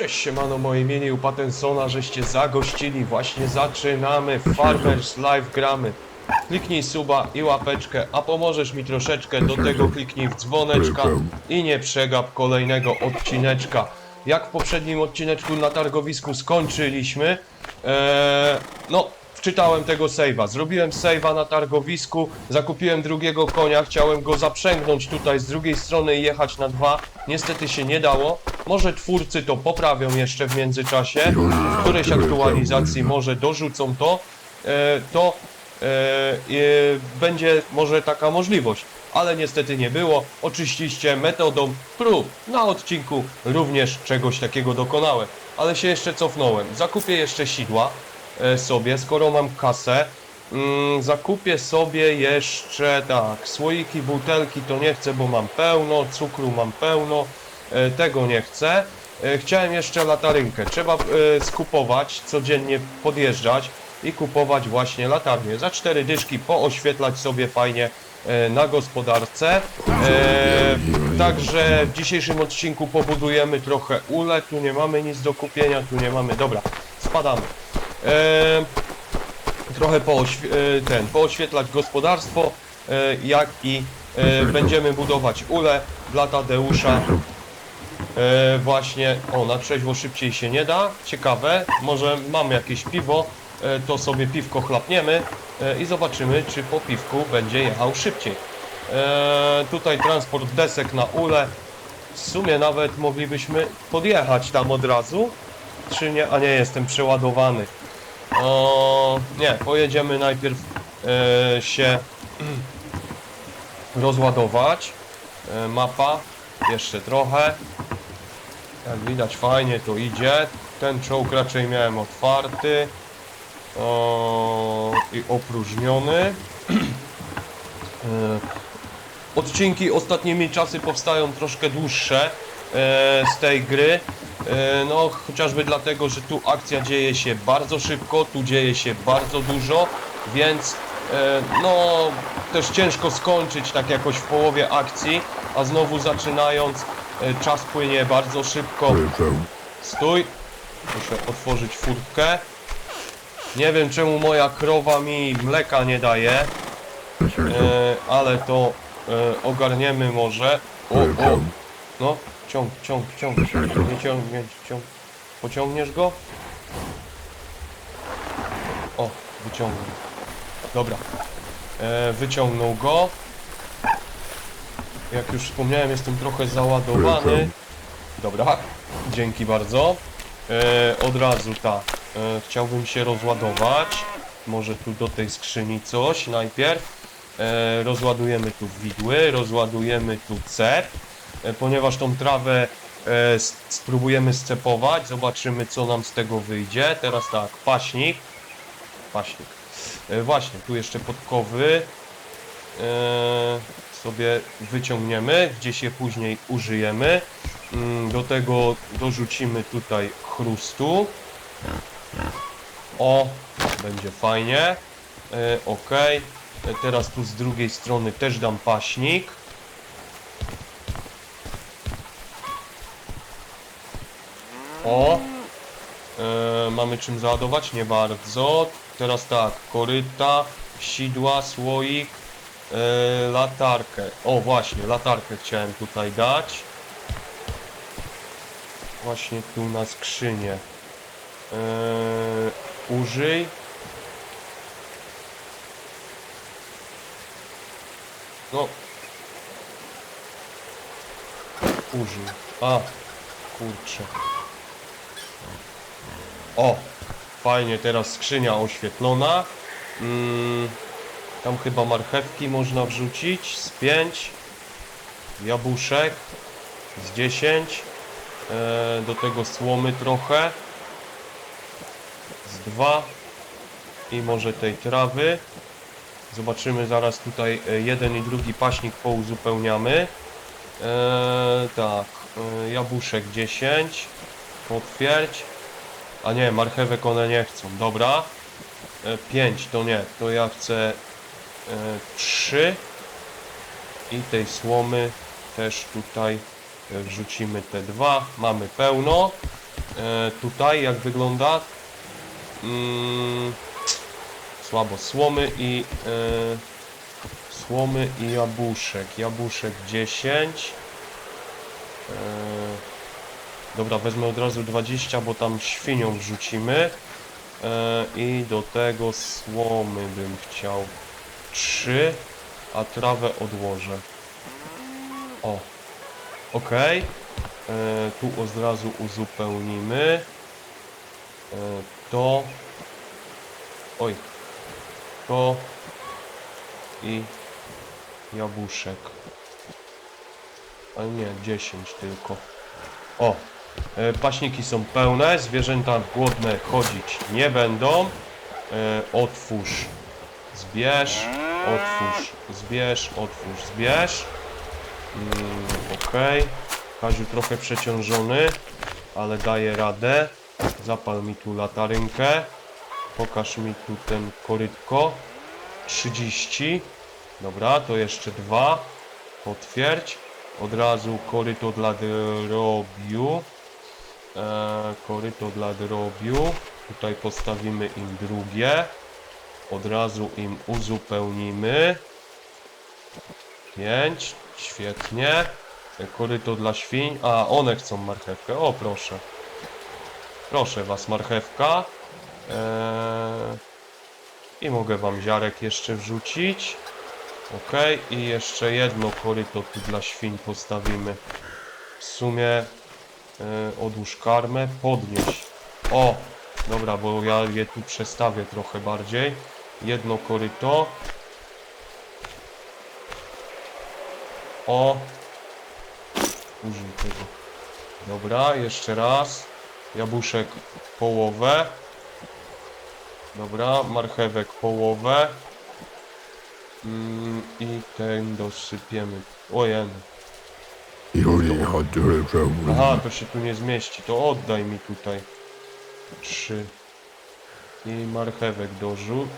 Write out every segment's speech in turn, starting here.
Cześć siemano, moje imię u Patensona, żeście zagościli, właśnie zaczynamy, Farmers Live gramy. Kliknij suba i łapeczkę, a pomożesz mi troszeczkę, do tego kliknij w dzwoneczka i nie przegap kolejnego odcineczka. Jak w poprzednim odcineczku na targowisku skończyliśmy, eee, no wczytałem tego save'a, zrobiłem save'a na targowisku, zakupiłem drugiego konia, chciałem go zaprzęgnąć tutaj z drugiej strony i jechać na dwa, niestety się nie dało. Może twórcy to poprawią jeszcze w międzyczasie, w którejś aktualizacji może dorzucą to, e, to e, e, będzie może taka możliwość, ale niestety nie było. Oczywiście metodą prób na odcinku również czegoś takiego dokonałem, ale się jeszcze cofnąłem. Zakupię jeszcze sidła sobie, skoro mam kasę. Mm, zakupię sobie jeszcze tak, słoiki, butelki to nie chcę, bo mam pełno, cukru mam pełno, tego nie chcę. E, Chciałem jeszcze latarynkę. Trzeba e, skupować, codziennie podjeżdżać i kupować właśnie latarnię. Za cztery dyszki pooświetlać sobie fajnie e, na gospodarce. E, także w dzisiejszym odcinku pobudujemy trochę ule. Tu nie mamy nic do kupienia, tu nie mamy. Dobra, spadamy. E, trochę pooświe e, ten, pooświetlać gospodarstwo, e, jak i e, będziemy budować ule dla Tadeusza. E, właśnie, o, na trzeźwo szybciej się nie da. Ciekawe, może mamy jakieś piwo, e, to sobie piwko chlapniemy e, i zobaczymy, czy po piwku będzie jechał szybciej. Tutaj transport desek na ule. W sumie nawet moglibyśmy podjechać tam od razu, czy nie? A nie, jestem przeładowany. O, nie, pojedziemy najpierw się rozładować. Mapa, jeszcze trochę. Jak widać fajnie to idzie. Ten czołg raczej miałem otwarty o, i opróżniony. E, Odcinki ostatnimi czasy powstają troszkę dłuższe e, z tej gry. E, no chociażby dlatego, że tu akcja dzieje się bardzo szybko, tu dzieje się bardzo dużo, więc no też ciężko skończyć tak jakoś w połowie akcji, a znowu zaczynając czas płynie bardzo szybko. Stój. Muszę otworzyć furtkę. Nie wiem czemu moja krowa mi mleka nie daje, e, ale to e, ogarniemy może. O, o. No, ciąg, ciąg, ciąg. Nie ciągnie, ciąg. Pociągniesz go? O, wyciągnął. Dobra. E, wyciągnął go. Jak już wspomniałem, jestem trochę załadowany. Dobra, dzięki bardzo. E, od razu tak. E, chciałbym się rozładować. Może tu do tej skrzyni coś najpierw. E, rozładujemy tu widły, rozładujemy tu cep. E, ponieważ tą trawę e, spróbujemy scepować, zobaczymy co nam z tego wyjdzie. Teraz tak, paśnik. Paśnik. E, właśnie, tu jeszcze podkowy. E, sobie wyciągniemy, gdzieś je później użyjemy. Mm, Do tego dorzucimy tutaj chrustu. O, będzie fajnie. E, ok. E, Teraz tu z drugiej strony też dam paśnik. O. E, mamy czym załadować? Nie bardzo. Teraz tak, koryta, sidła, słoik, e, latarkę. O właśnie, latarkę chciałem tutaj dać. Właśnie tu na skrzynię. E, użyj. No. Użyj. A, kurczę. O, fajnie, teraz skrzynia oświetlona. Mm, tam chyba marchewki można wrzucić z 5. Jabłuszek z 10. E, do tego słomy trochę. Z 2. I może tej trawy. Zobaczymy zaraz tutaj e, jeden i drugi paśnik pouzupełniamy. E, tak, jabłuszek 10. Potwierdź. A nie, marchewek one nie chcą. Dobra. 5 to nie, to ja chcę 3 i tej słomy też tutaj e, wrzucimy te dwa. Mamy pełno. E, tutaj jak wygląda? Mm, słabo. Słomy i... E, słomy i jabłuszek. Jabłuszek 10. E, dobra, wezmę od razu 20, bo tam świnią wrzucimy. E, I do tego słomy bym chciał 3, a trawę odłożę. O, ok. E, tu od razu uzupełnimy. E, to. Oj. To. I jabłuszek. Ale nie, 10 tylko. O, e, paśniki są pełne, zwierzęta głodne chodzić nie będą. E, otwórz, zbierz, otwórz, zbierz, otwórz, zbierz. Mm, ok. Kaziu trochę przeciążony, ale daje radę. Zapal mi tu latarynkę. Pokaż mi tu ten korytko. 30. Dobra, to jeszcze dwa. Potwierdź. Od razu koryto dla drobiu. E, koryto dla drobiu. Tutaj postawimy im drugie. Od razu im uzupełnimy. 5. Świetnie. Koryto dla świń. A, one chcą marchewkę. O, proszę. Proszę was, marchewka. Eee, I mogę wam ziarek jeszcze wrzucić. Ok, i jeszcze jedno koryto tu dla świń postawimy. W sumie e, odłóż karmę, podnieś. O, dobra, bo ja je tu przestawię trochę bardziej. Jedno koryto. O, użyj tego. Dobra, jeszcze raz. Jabłuszek połowę. Dobra, marchewek połowę. Mm, I ten dosypiemy. Ojen. Aha, to się tu nie zmieści. To oddaj mi tutaj. Trzy. I marchewek dorzuć.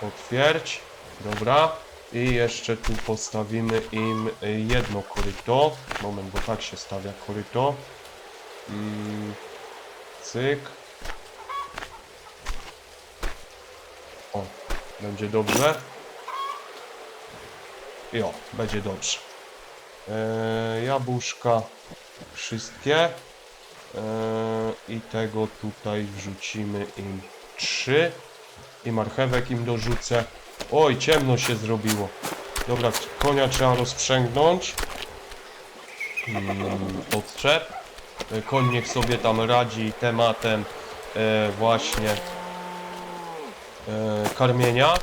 Potwierdź. Dobra. I jeszcze tu postawimy im jedno koryto. Moment, bo tak się stawia koryto. Mm, cyk. O, będzie dobrze. Jo, będzie dobrze. E, jabłuszka wszystkie. E, I tego tutaj wrzucimy im trzy. I marchewek im dorzucę. Oj, ciemno się zrobiło. Dobra, konia trzeba rozprzęgnąć. Mm, odczep. E, Koń niech sobie tam radzi tematem e, właśnie e, karmienia,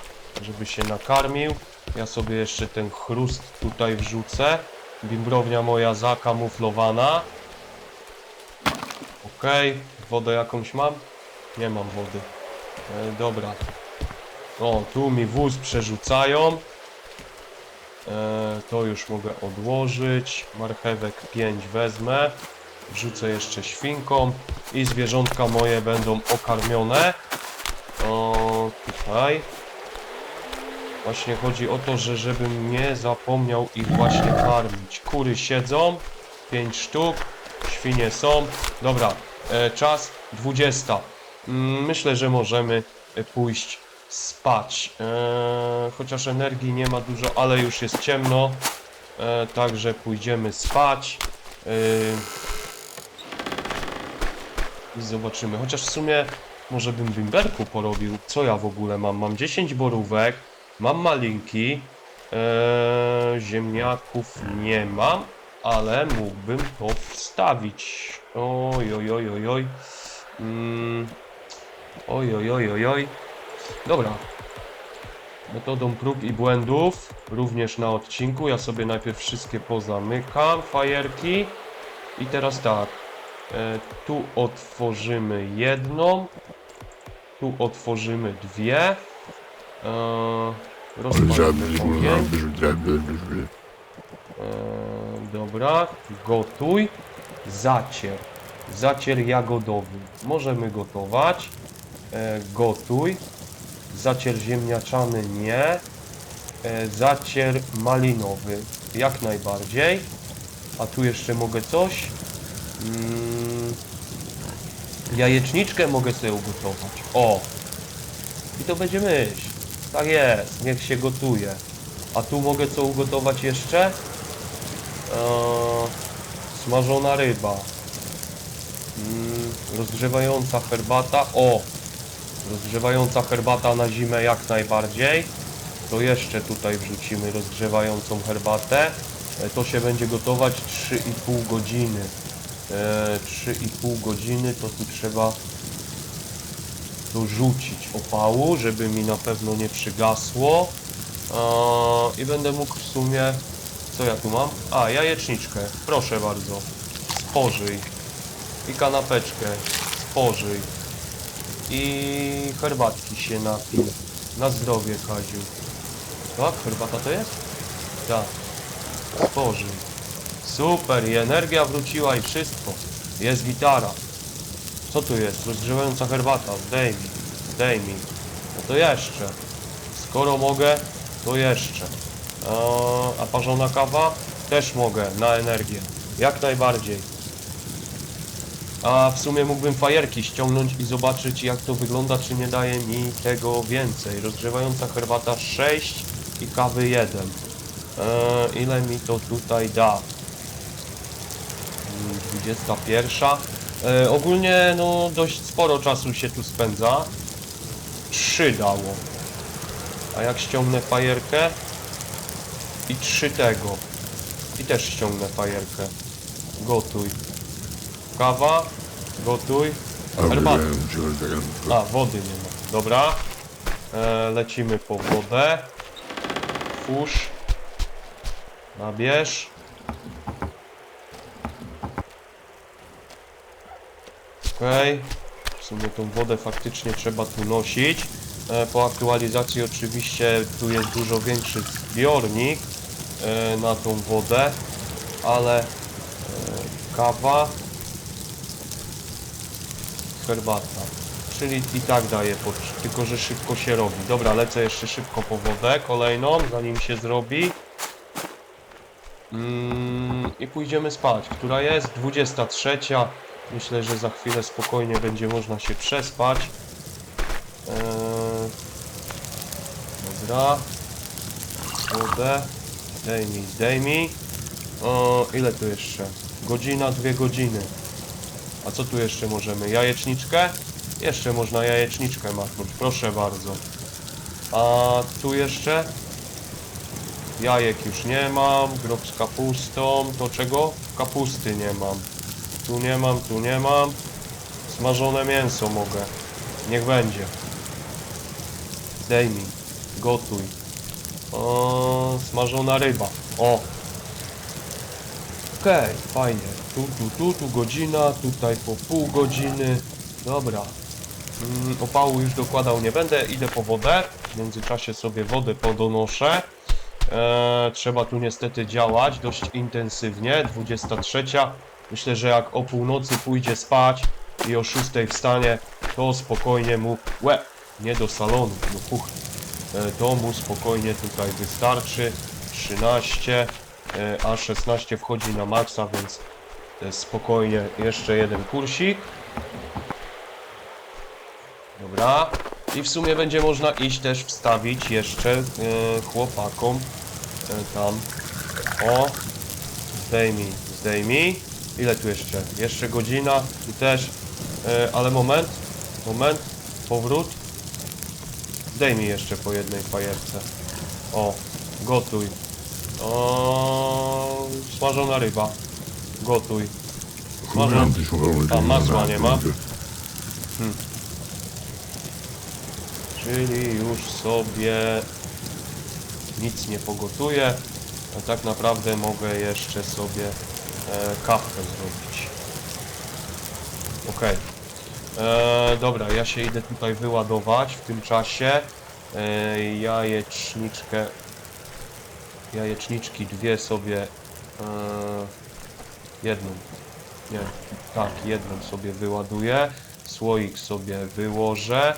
żeby się nakarmił. Ja sobie jeszcze ten chrust tutaj wrzucę. Bimbrownia moja zakamuflowana. Ok, wodę jakąś mam? Nie mam wody. E, dobra. O, tu mi wóz przerzucają. E, to już mogę odłożyć. Marchewek 5 wezmę. Wrzucę jeszcze świnką. I zwierzątka moje będą okarmione. O, tutaj. Właśnie chodzi o to, że żebym nie zapomniał ich właśnie karmić. Kury siedzą. 5 sztuk. Świnie są. Dobra, e, czas 20. Mm, Myślę, że możemy e, pójść spać. E, chociaż energii nie ma dużo, ale już jest ciemno. E, także pójdziemy spać. I zobaczymy. Chociaż w sumie może bym bimberku porobił. Co ja w ogóle mam? Mam 10 borówek. Mam malinki. Ziemniaków nie mam. Ale mógłbym to wstawić. Oj, oj, oj, oj, oj. Mm. Oj, oj, oj, oj, oj. Dobra. Metodą prób i błędów, również na odcinku. Ja sobie najpierw wszystkie pozamykam, fajerki. I teraz tak. E, tu otworzymy jedną. Tu otworzymy dwie. E, rozpalimy ogień. Dobra, gotuj. Zacier. Zacier jagodowy. Możemy gotować. E, gotuj. Zacier ziemniaczany nie. E, zacier malinowy jak najbardziej. A tu jeszcze mogę coś? Mm, jajeczniczkę mogę sobie ugotować. O! I to będzie myśl. Tak jest, niech się gotuje. A tu mogę co ugotować jeszcze? Eee, smażona ryba. Mm, rozgrzewająca herbata. O! Rozgrzewająca herbata na zimę jak najbardziej. To jeszcze tutaj wrzucimy rozgrzewającą herbatę. E, To się będzie gotować 3,5 godziny. E, 3,5 godziny to tu trzeba dorzucić opału, żeby mi na pewno nie przygasło. E, I będę mógł w sumie... Co ja tu mam? A, jajeczniczkę. Proszę bardzo. Spożyj. I kanapeczkę. Spożyj. I herbatki się napij. Na zdrowie, Kaziu. Tak? Herbata to jest? Tak. Spożyj. Super, i energia wróciła i wszystko. Jest gitara. Co tu jest? Rozgrzewająca herbata. Zdejmij. Zdejmij. No to jeszcze. Skoro mogę, to jeszcze. Eee, a parzona kawa? Też mogę, na energię. Jak najbardziej. A w sumie mógłbym fajerki ściągnąć i zobaczyć jak to wygląda, czy nie daje mi tego więcej. Rozgrzewająca herbata 6 i kawy 1. Eee, ile mi to tutaj da? Mm, 21. Eee, ogólnie no dość sporo czasu się tu spędza. 3 dało. A jak ściągnę fajerkę i 3 tego. I też ściągnę fajerkę. Gotuj. Kawa, gotuj. Herbata. A, wody nie ma. Dobra. E, lecimy po wodę. Fusz. Nabierz. Okej. W sumie tą wodę faktycznie trzeba tu nosić. E, po aktualizacji oczywiście tu jest dużo większy zbiornik e, na tą wodę, ale e, kawa, herbata. Czyli i tak daje, po, tylko że szybko się robi. Dobra, lecę jeszcze szybko po wodę kolejną, zanim się zrobi. Mm, I pójdziemy spać. Która jest? 23. Myślę, że za chwilę spokojnie będzie można się przespać. Eee, dobra. Wodę. Zdejmij, zdejmij. O, ile tu jeszcze? Godzina, dwie godziny. A co tu jeszcze możemy? Jajeczniczkę? Jeszcze można jajeczniczkę machnąć, proszę bardzo. A tu jeszcze? Jajek już nie mam, grob z kapustą. To czego? Kapusty nie mam. Tu nie mam, tu nie mam. Smażone mięso mogę. Niech będzie. Zdejmij. Gotuj. O, smażona ryba. O. Okej, fajnie. Tu, tu, tu, tu godzina, tutaj po pół godziny. Dobra. Mm, opału już dokładał nie będę, idę po wodę. W międzyczasie sobie wodę podonoszę. Eee, trzeba tu niestety działać dość intensywnie. 23. Myślę, że jak o północy pójdzie spać i o 6 wstanie, to spokojnie mu... Łe! Nie do salonu, do kuchni. E, to mu spokojnie tutaj wystarczy. 13, e, a 16 wchodzi na maksa, więc e, spokojnie jeszcze jeden kursik. Dobra. I w sumie będzie można iść też wstawić jeszcze e, chłopakom tam. O, zdejmij, zdejmij. Ile tu jeszcze? Jeszcze godzina. Tu też. Ale moment, moment. Powrót. Zdejmij jeszcze po jednej fajerce. O, gotuj. O, smażona ryba. Gotuj. Smażona. A, masła nie ma? Czyli już sobie nic nie pogotuję. A tak naprawdę mogę jeszcze sobie e, kawkę zrobić. Okej. E, Dobra, ja się idę tutaj wyładować w tym czasie. E, jajeczniczkę. Jajeczniczki dwie sobie. E, jedną. Nie, tak, jedną sobie wyładuję. Słoik sobie wyłożę.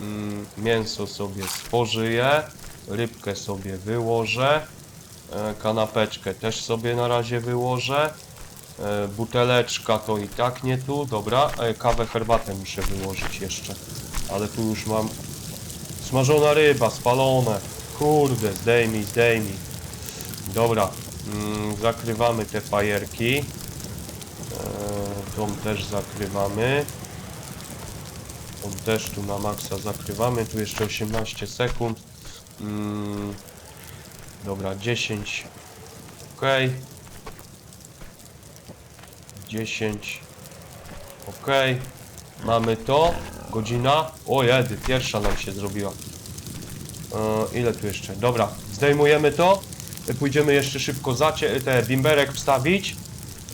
Mm, mięso sobie spożyję. Rybkę sobie wyłożę. E, kanapeczkę też sobie na razie wyłożę. E, buteleczka to i tak nie tu, dobra. E, kawę, herbatę muszę wyłożyć jeszcze. Ale tu już mam smażona ryba, spalone. Kurde, zdejmij, zdejmij. Dobra, mm, zakrywamy te fajerki. E, tą też zakrywamy. Tą też tu na maksa zakrywamy. Tu jeszcze 18 sekund. Mm, dobra, 10. Ok. 10. Ok. Mamy to. Godzina. O jedy, pierwsza nam się zrobiła. E, ile tu jeszcze? Dobra, zdejmujemy to. Pójdziemy jeszcze szybko zacie te bimberek wstawić.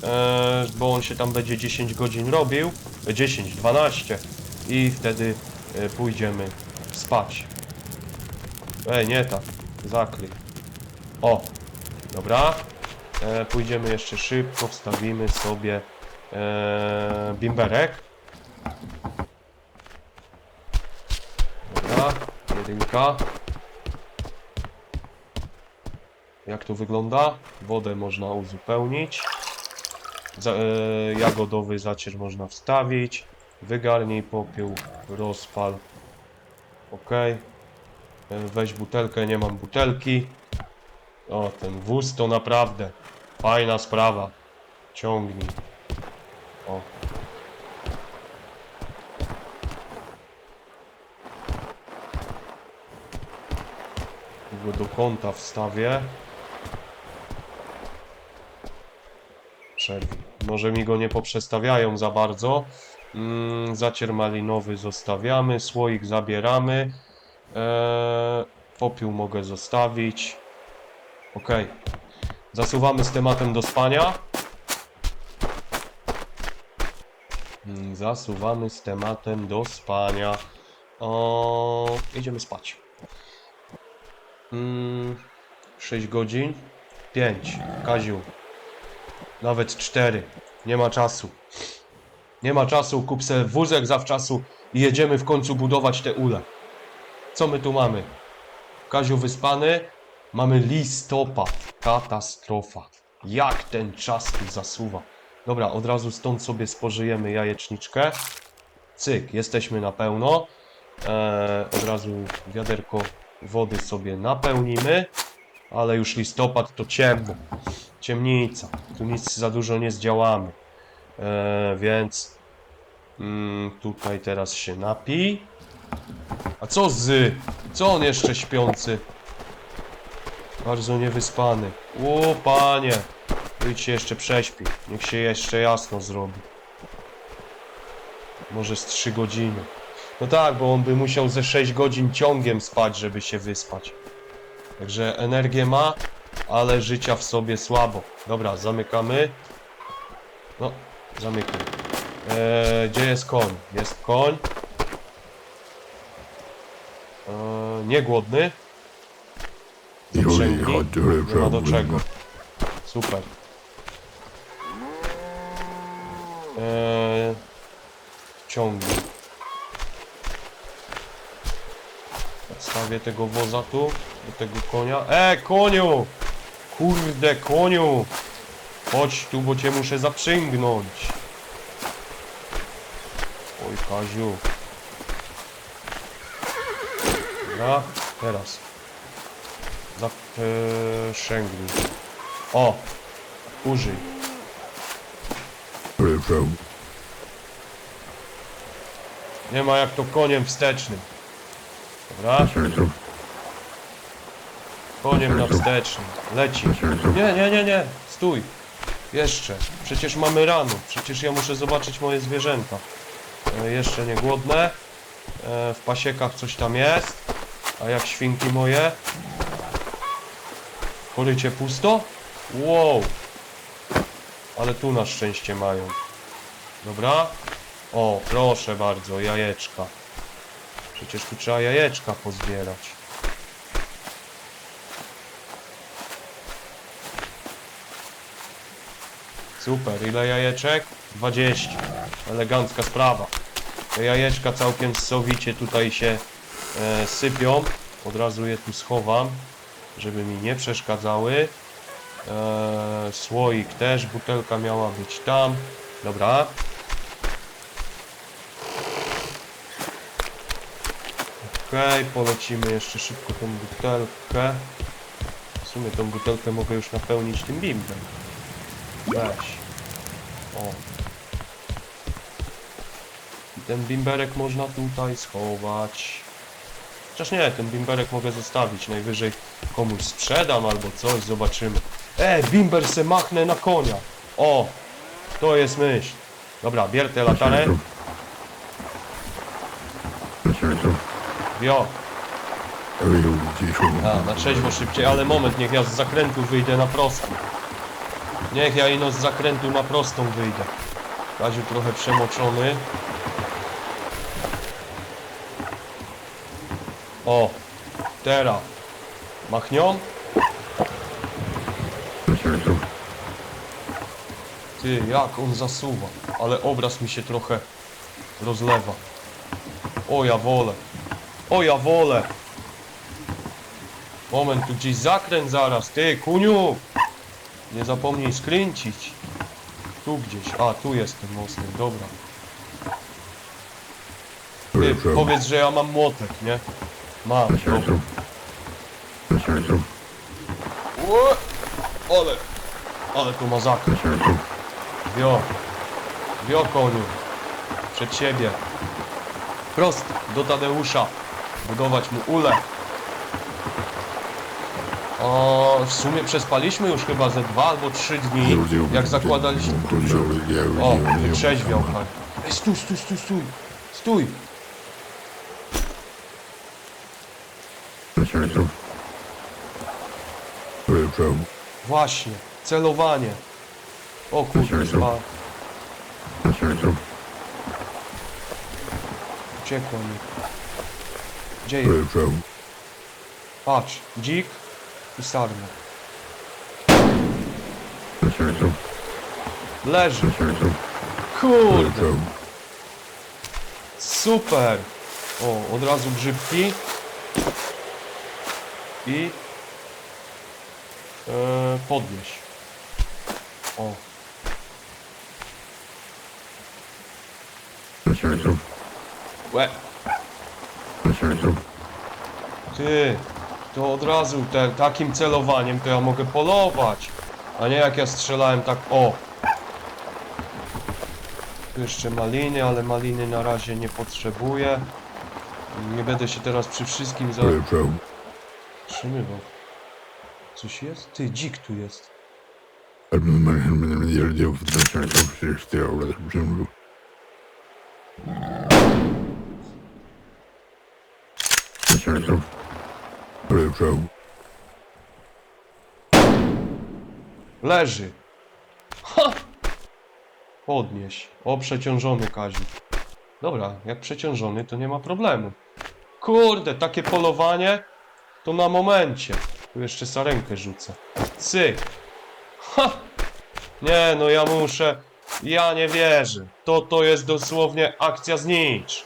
E, bo on się tam będzie 10 godzin robił. E, 10, 12. I wtedy e, pójdziemy spać. Ej, nie tak. Zakryj. O, dobra. E, pójdziemy jeszcze szybko, wstawimy sobie bimberek. Dobra, jedynka. Jak to wygląda? Wodę można uzupełnić. Za, e, jagodowy zacierz można wstawić. Wygarnij popiół, rozpal. Ok. E, weź butelkę, nie mam butelki. O, ten wóz to naprawdę fajna sprawa. Ciągnij. O. Go do kąta wstawię. Przerwij. Może mi go nie poprzestawiają za bardzo. Mm, zacier malinowy zostawiamy, słoik zabieramy. Eee, popiół mogę zostawić. Ok. Zasuwamy z tematem do spania. Mm, Zasuwamy z tematem do spania. O, idziemy spać. Mm, 6 godzin. 5. Kaziu. Nawet 4. Nie ma czasu. Nie ma czasu. Kup se wózek zawczasu i jedziemy w końcu budować te ule. Co my tu mamy? Kaziu wyspany. Mamy listopad. Katastrofa. Jak ten czas tu zasuwa. Dobra, od razu stąd sobie spożyjemy jajeczniczkę. Cyk, jesteśmy na pełno. Eee, od razu wiaderko wody sobie napełnimy. Ale już listopad to ciemno. Ciemnica. Tu nic za dużo nie zdziałamy. Eee, więc mm, tutaj teraz się napi. A co z? Co on jeszcze śpiący? Bardzo niewyspany. O panie! Idź się jeszcze prześpi. Niech się jeszcze jasno zrobi. Może z 3 godziny. No tak, bo on by musiał ze 6 godzin ciągiem spać, żeby się wyspać. Także energię ma, ale życia w sobie słabo. Dobra, zamykamy. No, zamykam. Eee, gdzie jest koń? Jest koń. Eee, nie głodny. Zaprzęgli. Nie ma do czego. Super. Eee, ciągnij. Stawię tego woza tu, do tego konia. E, koniu! Kurde, koniu! Chodź tu, bo cię muszę zaprzęgnąć. Oj, Kaziu. Dobra, teraz. Zaprzęgnij. O! Użyj. Nie ma jak to koniem wstecznym. Dobra? Koniem na wstecznym. Leci. Nie, nie, nie, nie. Stój. Jeszcze. Przecież mamy rano. Przecież ja muszę zobaczyć moje zwierzęta. E, jeszcze nie głodne. E, w pasiekach coś tam jest. A jak świnki moje? Korycie pusto? Wow. Ale tu na szczęście mają. Dobra. O, proszę bardzo, jajeczka. Przecież tu trzeba jajeczka pozbierać. Super, ile jajeczek? 20. Elegancka sprawa. Te jajeczka całkiem sowicie tutaj się e, sypią. Od razu je tu schowam, żeby mi nie przeszkadzały. Eee, słoik też, butelka miała być tam. Dobra. Okej, polecimy jeszcze szybko tą butelkę. W sumie tą butelkę mogę już napełnić tym bimbem. Weź. O. I ten bimberek można tutaj schować. Chociaż nie, ten bimberek mogę zostawić. Najwyżej komuś sprzedam albo coś, zobaczymy. E, bimber se machnę na konia. O, to jest myśl. Dobra, bier tę latarę. Wio. A, na trzeźwo szybciej, ale moment, niech ja z zakrętu wyjdę na prostą. Niech ja ino z zakrętu na prostą wyjdę. Kaziu trochę przemoczony. O, teraz. Machnią? Ty, jak on zasuwa. Ale obraz mi się trochę rozlewa. O, ja wolę. O, ja wolę. Moment, tu gdzieś zakręt zaraz. Ty, kuniu! Nie zapomnij skręcić. Tu gdzieś. A, tu jest ten mostek, dobra. Ty, powiedz, że ja mam młotek, nie? Mam, dobra. Ue, Ale, ale tu ma zakręt. Wio. Wio, koniu. Przed siebie. Prost, do Tadeusza. Budować mu ule. O, w sumie przespaliśmy już chyba ze dwa albo trzy dni, jak zakładaliśmy... O, wytrzeźwiał pan. Ej, stój, stój, stój, stój. Stój. Właśnie, celowanie. O kurwa, uciekło mi. Gdzie jest? Patrz, dzik i sarna. Leży. Kurde, super. O, od razu grzybki. I... E, podnieś. O, łe. Ty, to od razu te, takim celowaniem to ja mogę polować. A nie jak ja strzelałem tak, o. Tu jeszcze maliny, ale maliny na razie nie potrzebuję. Nie będę się teraz przy wszystkim zatrzymywał. Coś jest? Ty, dzik tu jest. Leży. Ha! Podnieś. O, przeciążony Kaziu. Dobra, jak przeciążony, to nie ma problemu. Kurde, takie polowanie to na momencie. Tu jeszcze sarenkę rzucę. Cyk. Ha! Nie, no ja muszę. Ja nie wierzę. To to jest dosłownie akcja znicz.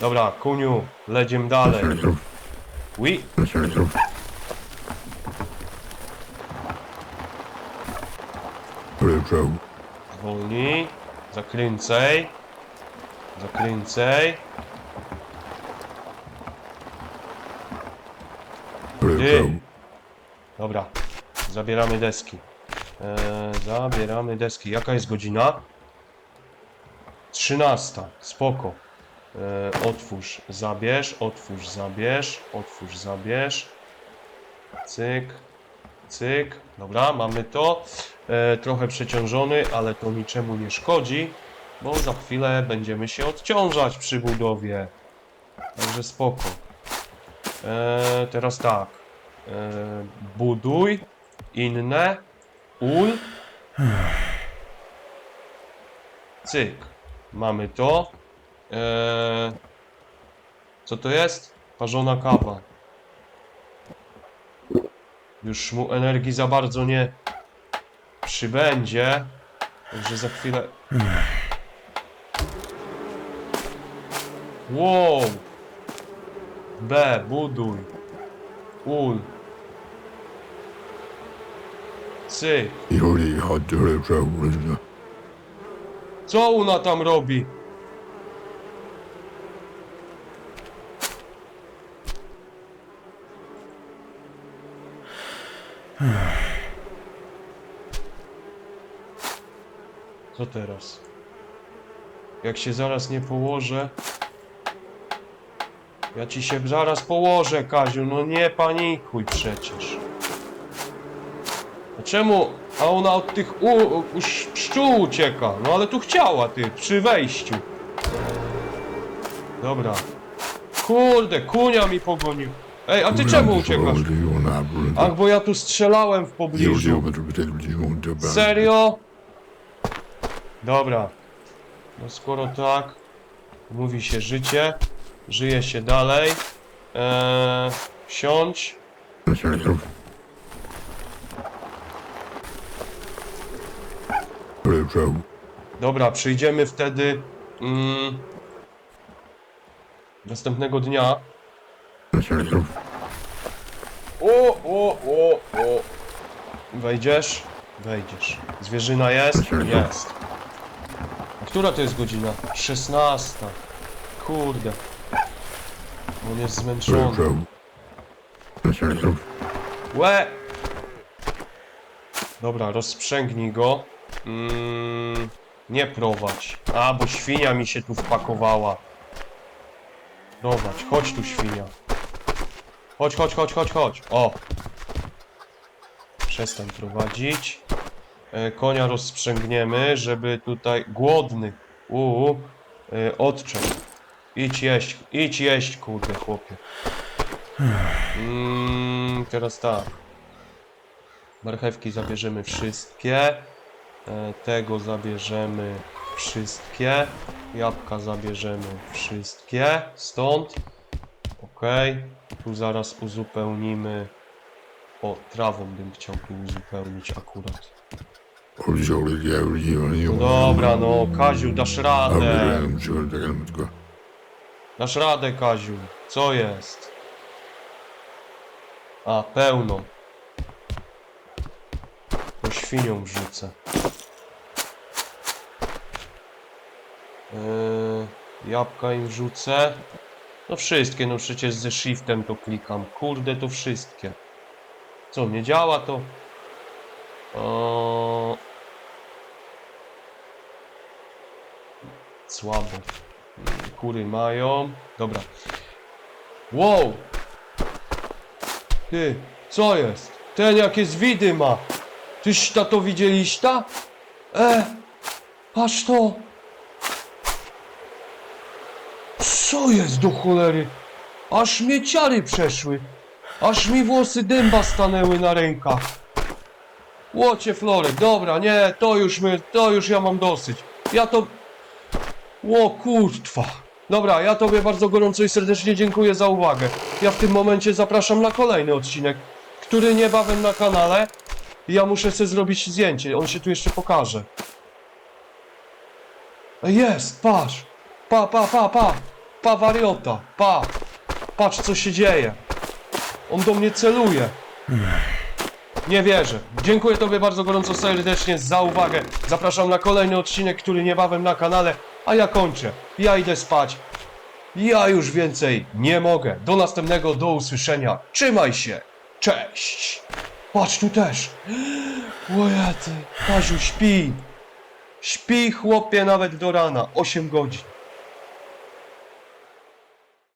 Dobra, kuniu, lecimy dalej. Oui. Zwolnij. Zakręcaj. Zakręcaj. Ty. Dobra. Zabieramy deski. Eee, zabieramy deski. Jaka jest godzina? 13. Spoko. Eee, otwórz, zabierz, otwórz, zabierz, otwórz, zabierz. Cyk, cyk. Dobra, mamy to. E, trochę przeciążony, ale to niczemu nie szkodzi, bo za chwilę będziemy się odciążać przy budowie. Także spoko. E, teraz tak. E, buduj inne ul. Cyk. Mamy to. E, co to jest? Parzona kawa. Już mu energii za bardzo nie przybędzie. Także za chwilę. Wow! B, buduj. Ul. Przełożona. Co ona tam robi? Co teraz? Jak się zaraz nie położę... Ja ci się zaraz położę, Kaziu, no nie panikuj przecież. A czemu? A ona od tych u, u, sz- pszczół ucieka. No ale tu chciała, ty, przy wejściu. Dobra. Kurde, kunia mi pogonił. Ej, a ty czemu uciekasz? Ach, bo ja tu strzelałem w pobliżu. Serio? Dobra. No skoro tak, mówi się życie, żyje się dalej. Eee, siądź. Dobra, przyjdziemy wtedy mm, następnego dnia. O, o, o, o. Wejdziesz? Wejdziesz. Zwierzyna jest? Jest. A która to jest godzina? 16. Kurde. On jest zmęczony. Łe! Dobra, rozprzęgnij go. Mm, nie prowadź. A, bo świnia mi się tu wpakowała. Prowadź, chodź tu świnia. Chodź, chodź, chodź, chodź, chodź. O! Przestań prowadzić. E, konia rozsprzęgniemy, żeby tutaj... Głodny. Uuu. E, odczep. Idź jeść, idź jeść, kurde, chłopie. Mm, teraz tak. Marchewki zabierzemy wszystkie. E, Tego zabierzemy wszystkie. Jabłka zabierzemy wszystkie. Stąd. Tu zaraz uzupełnimy. O, trawą bym chciał tu uzupełnić akurat. No dobra, no, Kaziu, dasz radę. Dasz radę, Kaziu. Co jest? A, pełno. To świnią wrzucę. Yy, jabłka im wrzucę. No wszystkie, no przecież ze shiftem to klikam. Kurde, to wszystkie. Co, nie działa to? O... Słabo. Kury mają. Dobra. Wow! Ty, co jest? Ten jakie zwidy ma. Tyś ta to widzieliś ta? E, patrz to. Co jest do cholery? Aż mnie ciary przeszły. Aż mi włosy dęba stanęły na rękach. Łocie flory, dobra, nie, to już my, to już ja mam dosyć. Ja to... Ło kurtwa. Dobra, ja tobie bardzo gorąco i serdecznie dziękuję za uwagę. Ja w tym momencie zapraszam na kolejny odcinek, który niebawem na kanale. Ja muszę sobie zrobić zdjęcie, on się tu jeszcze pokaże. Jest, patrz. Pa, pa, pa, pa. Pa, wariota, pa. Patrz, co się dzieje. On do mnie celuje. Nie wierzę. Dziękuję Tobie bardzo gorąco serdecznie za uwagę. Zapraszam na kolejny odcinek, który niebawem na kanale. A ja kończę. Ja idę spać. Ja już więcej nie mogę. Do następnego, do usłyszenia. Trzymaj się. Cześć. Patrz tu też. Ojety. Kaziu śpi. Śpi chłopie nawet do rana. 8 godzin.